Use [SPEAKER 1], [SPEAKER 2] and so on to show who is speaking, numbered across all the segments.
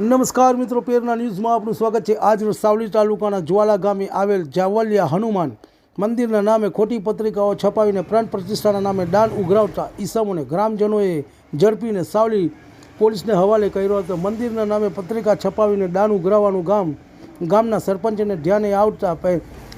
[SPEAKER 1] નમસ્કાર મિત્રો, પેરના ન્યૂઝમાં આપનું સ્વાગત છે. આજ સાવલી તાલુકાના જ્વાલા ગામે આવેલ જાવલિયા હનુમાન મંદિરના નામે ખોટી પત્રિકાઓ છપાવીને પ્રાણ પ્રતિષ્ઠાના નામે દાન ઉઘરાવતા ઈસમોને ગ્રામજનોએ ઝડપીને સાવલી પોલીસને હવાલે કર્યો હતો. મંદિરના નામે પત્રિકા છપાવીને દાન ઉઘરાવવાનું ગામ, ગામના સરપંચને ધ્યાને આવતા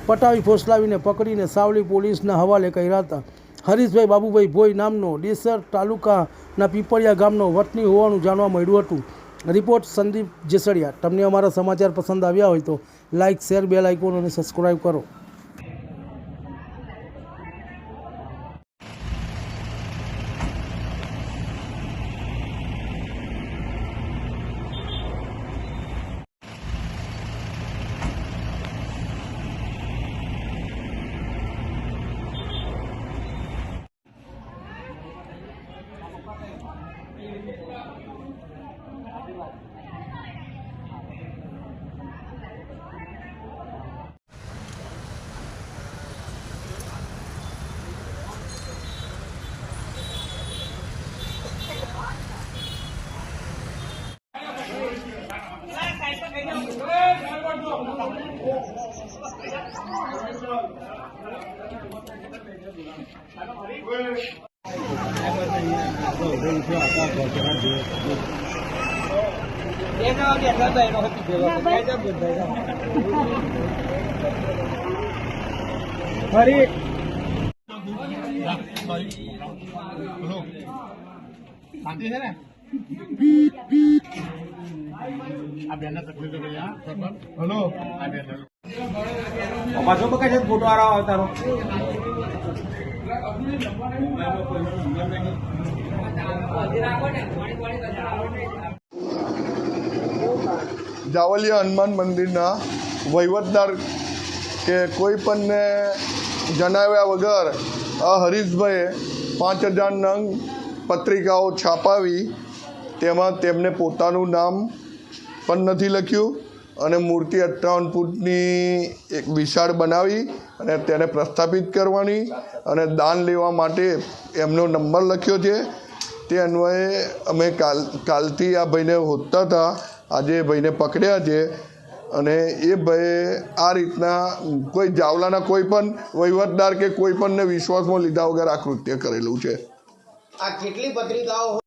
[SPEAKER 1] પટાવી ફોસલાવીને પકડીને સાવલી પોલીસના હવાલે કર્યા હતા. હરીશભાઈ બાબુભાઈ ભોઈ નામનો ડેસર તાલુકાના પીપળિયા ગામનો વતની હોવાનું જાણવા મળ્યું હતું. રિપોર્ટ સંદીપ જેસડિયા. તમને અમારા સમાચાર પસંદ આવ્યા હોય તો લાઇક, શેર, બેલ આઇકોન અને સબસ્ક્રાઈબ કરો.
[SPEAKER 2] શાંતિ છે ને આ બેન તકલીફ થઈ હા? સરપંચ હલો આ બેન
[SPEAKER 3] પાછો બકાય છે? ફોટો આરો તારો.
[SPEAKER 4] જાવલિયા હનુમાન મંદિરના વહીવટદાર કે કોઈ પણને જણાવ્યા વગર આ હરીશભાઈએ પાંચ હજાર નંગ પત્રિકાઓ છાપાવી તેમાં તેમને પોતાનું નામ પણ નથી લખ્યું. અને મૂર્તિ અઠ્ઠાવન ફૂટની એક વિશાળ બનાવી અને તેને પ્રસ્થાપિત કરવાની અને દાન લેવા માટે એમનો નંબર લખ્યો છે. તે અન્વયે અમે કાલ, કાલથી આ ભાઈને હોતા હતા. આજે એ ભાઈને પકડ્યા છે. અને એ ભાઈએ આ રીતના કોઈ જાવલાના કોઈ પણ વહીવટદાર કે કોઈ પણને વિશ્વાસમાં લીધા વગર આ કૃત્ય કરેલું છે.
[SPEAKER 5] આ કેટલી પત્રિકાઓ